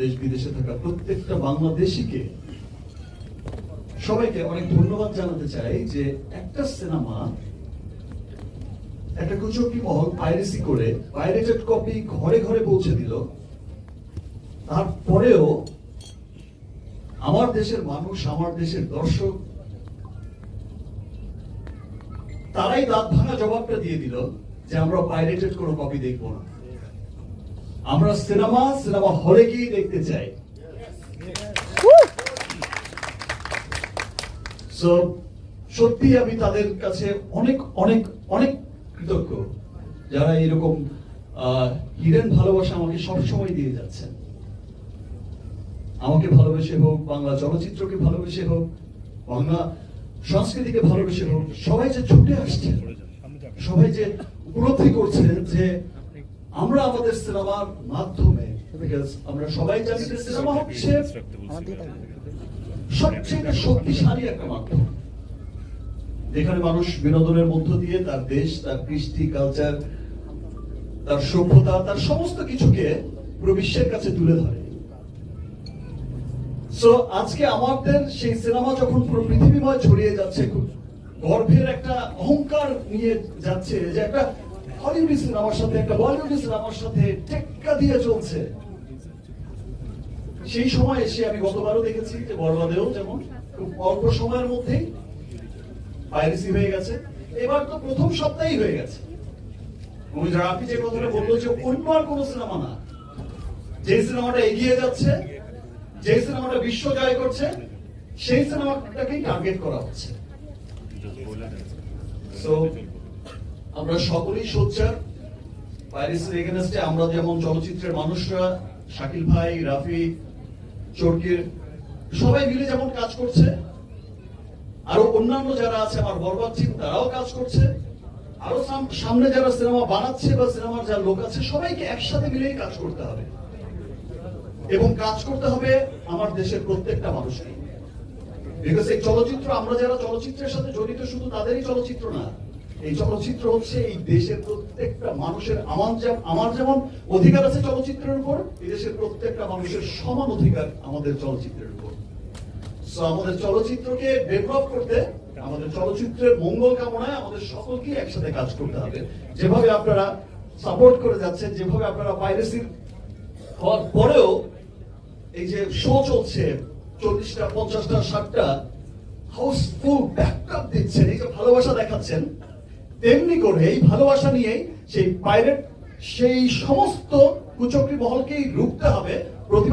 দেশ বিদেশে থাকা প্রত্যেকটা বাংলাদেশিকে সবাইকে অনেক ধন্যবাদ জানাতে চাই যে একটা সিনেমা, একটা কুচকি মহল পাইরেসি করে, পাইরেটেড কপি ঘরে ঘরে পৌঁছে দিল। তারপরেও আমার দেশের মানুষ, আমার দেশের দর্শক, তারাই দাঁত ভাঙা জবাবটা দিয়ে দিল যে আমরা পাইরেটেড কোনো কপি দেখব না। আমরা সিনেমা সিনেমা হলে গিয়ে দেখতে চাই। সত্যি আমি তাদের কাছে অনেক অনেক অনেক কৃতজ্ঞ, যারা এরকম হিডেন ভালোবাসা আমাকে সবসময় দিয়ে যাচ্ছেন। আমাকে ভালোবেসে হোক, বাংলা চলচ্চিত্রকে ভালোবেসে হোক, বাংলা সংস্কৃতিকে ভালোবেসে হোক, সবাই যে ছুটে আসছে সবাই যে উপলব্ধি করছে যে আমরা আমাদের সিনেমার মাধ্যমে আমরা সবাই জানি যে সিনেমা হচ্ছে সবচেয়ে শক্তিশালী একটা মাধ্যম। যেখানে মানুষ বিনোদনের মধ্য দিয়ে তার দেশ, তার কৃষ্টি কালচার তার সভ্যতা, তার সমস্ত কিছুকে পুরো বিশ্বের কাছে তুলে ধরে। সো আজকে আমাদের সেই সিনেমা যখন পুরো পৃথিবীময় ছড়িয়ে যাচ্ছে গর্ভের একটা অহংকার নিয়ে যাচ্ছে, যে একটা হলিউডি সিনেমার সাথে, একটা বলিউডি সিনেমার সাথে টেক্কা দিয়ে চলছে। সেই সময় এসে আমি গতবারও দেখেছি যে বড়বাদেও যেমন খুব অল্প সময়ের মধ্যেই পাইরেসি হয়ে গেছে। এবার তো প্রথম সপ্তাহেই হয়ে গেছে। রাফি যে কথাটা বলল যে অন্য আর কোনো সিনেমা না। যে সিনেমাটা এগিয়ে যাচ্ছে, যে সিনেমাটা বিশ্ব জয় করছে, সেই সিনেমাটাকেই টার্গেট করা হচ্ছে। আমরা সকলেই সোচ্চার। পাইরেসির এগেনস্টে আমরা যেমন চলচ্চিত্রের মানুষরা, শাকিল ভাই, রাফি, চরকির, সবাই মিলে যেমন কাজ করছে, আরও অন্যান্য যারা আছে আমার বরবাদ টিম তারাও কাজ করছে। আরও সামনে যারা সিনেমা বানাচ্ছে বা সিনেমার যারা লোক আছে, সবাইকে একসাথে মিলেই কাজ করতে হবে। এবং কাজ করতে হবে আমার দেশের প্রত্যেকটা মানুষকে। বিকজ এই চলচ্চিত্র, আমরা যারা চলচ্চিত্রের সাথে জড়িত, শুধু তাদেরই চলচ্চিত্র না এই চলচ্চিত্র হচ্ছে এই দেশের প্রত্যেকটা মানুষের আমার যেমন আমার যেমন অধিকার আছে চলচ্চিত্রের উপর, এই দেশের প্রত্যেকটা মানুষের সমান অধিকার আমাদের চলচ্চিত্রের উপর। আমাদের চলচ্চিত্রকে ডেভেলপ করতে, আমাদের চলচ্চিত্রের মঙ্গল কামনায় আমাদের সকলকে একসাথে কাজ করতে হবে। যেভাবে আপনারা সাপোর্ট করে যাচ্ছেন, যেভাবে আপনারা পাইরেসির হওয়ার পরেও এই যে শো চলছে, চল্লিশটা, পঞ্চাশটা, ষাটটা, হাউসফুল ব্যাকআপ দিচ্ছেন, এই যে ভালোবাসা দেখাচ্ছেন তেমনি করে এই ভালোবাসা নিয়েই সেই পাইরেট সেই সমস্ত কুচক্রি মহলকেই রুখতে হবে প্রতিভা